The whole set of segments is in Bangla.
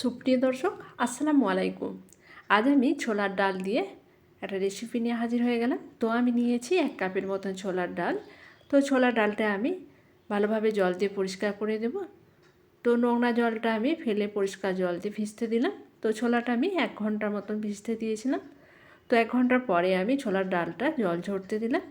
সুপ্রিয় দর্শক, আসসালামু আলাইকুম। আজ আমি ছোলার ডাল দিয়ে একটা রেসিপি নিয়ে হাজির হয়ে গেলাম। তো আমি নিয়েছি এক কাপের মতন ছোলার ডাল। তো ছোলার ডালটা আমি ভালোভাবে জল দিয়ে পরিষ্কার করে দেব। তো নোংরা জলটা আমি ফেলে পরিষ্কার জল দিয়ে ভিজতে দিলাম। তো ছোলাটা আমি এক ঘণ্টার মতন ভিজতে দিয়েছিলাম। তো এক ঘণ্টার পরে আমি ছোলার ডালটা জল ঝরতে দিলাম।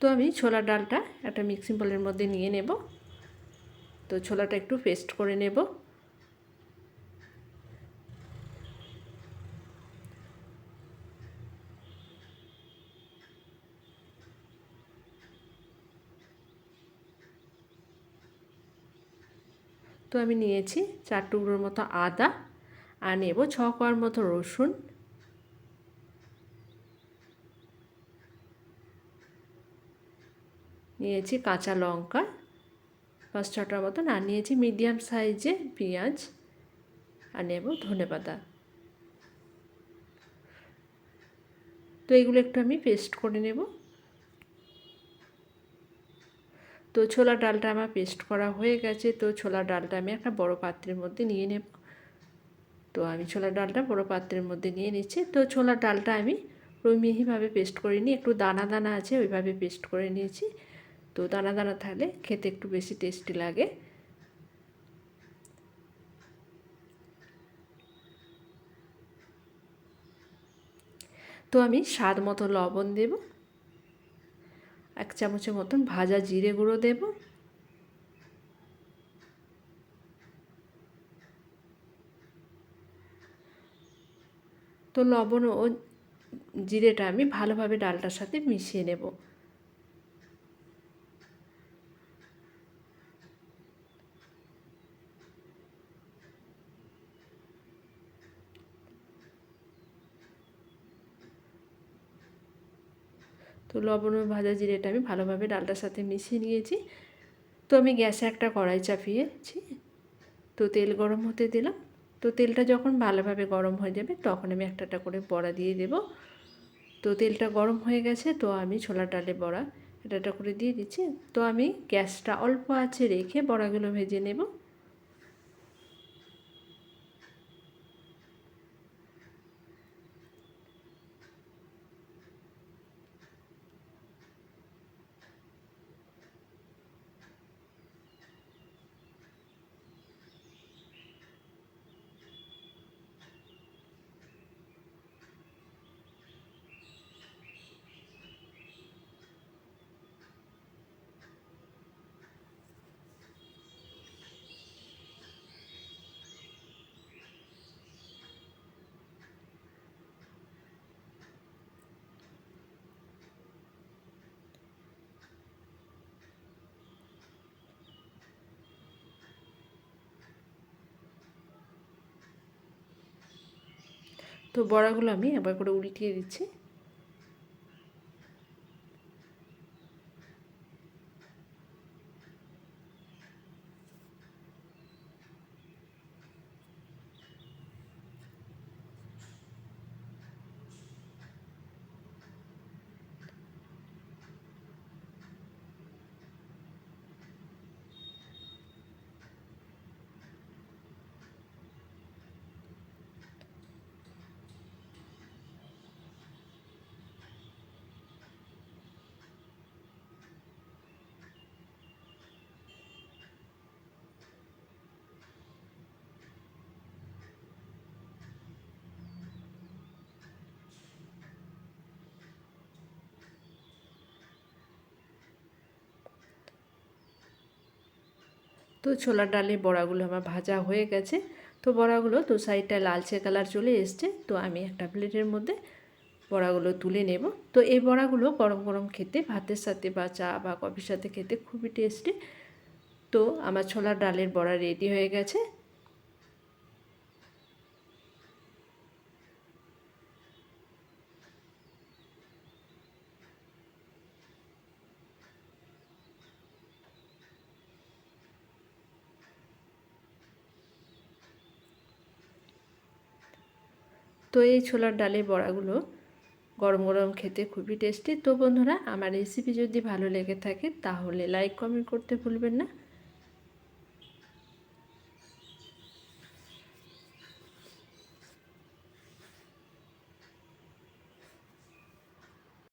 তো আমি ছোলার ডালটা একটা মিক্সিং বোলের মধ্যে নিয়ে নেব। তো ছোলাটা একটু পেস্ট করে নেব। তো আমি নিয়েছি চার টুকরোর মতো আদা আর নেব ছ কোয়ার মতো রসুন। নিয়েছি কাঁচা লঙ্কা, পাঁচ ছটার মতন, আর নিয়েছি মিডিয়াম সাইজে পেঁয়াজ, আর নেব ধনে পাতা। তো এগুলো একটু আমি পেস্ট করে নেব। তো ছোলা ডালটা আমার পেস্ট করা হয়ে গেছে, তো ছোলা ডালটা আমি একটা বড় পাত্রের মধ্যে নিয়ে নেব। তো আমি ছোলা ডালটা বড় পাত্রের মধ্যে নিয়ে নিচ্ছি। তো ছোলা ডালটা আমি ওই মিহিভাবে পেস্ট করে নিই একটু দানা দানা আছে ওইভাবে পেস্ট করে নিয়েছি। তো দানা দানা থাকলে খেতে একটু বেশি টেস্টি লাগে। তো আমি স্বাদ মতো লবণ দেব। এক চামচের মতন ভাজা জিরে গুঁড়ো দেব। তো লবণ ও জিরেটা আমি ভালোভাবে ডালটার সাথে মিশিয়ে নেব। তো লবণ ও ভাজা জিরেটা আমি ভালোভাবে ডালটার সাথে মিশিয়ে নিয়েছি। তো আমি গ্যাসে একটা কড়াই চাপিয়েছি। তো তেল গরম হতে দিলাম। তো তেলটা যখন ভালোভাবে গরম হয়ে যাবে তখন আমি একটা একটা করে বড়া দিয়ে দেব। তো তেলটা গরম হয়ে গেছে তো আমি ছোলা ডালে বড়া এটা করে দিয়ে দিচ্ছি। তো আমি গ্যাসটা অল্প আছে রেখে বড়াগুলো ভেজে নেব। তো বড়াগুলো আমি একবার করে উল্টিয়ে দিচ্ছি। তো ছোলার ডালে বড়াগুলো আমার ভাজা হয়ে গেছে। তো বড়াগুলো তো সাইডটা লালচে কালার চলে এসছে। তো আমি একটা প্লেটের মধ্যে বড়াগুলো তুলে নেব। তো এই বড়াগুলো গরম গরম খেতে, ভাতের সাথে বা চা বা কফির সাথে খেতে খুবই টেস্টি। তো আমার ছোলার ডালের বড়া রেডি হয়ে গেছে। তো এই ছোলার ডালের বড়াগুলো গরম গরম খেতে খুবই টেস্টি তো বন্ধুরা, আমার রেসিপি যদি ভালো লেগে থাকে, তাহলে লাইক কমেন্ট করতে ভুলবেন না।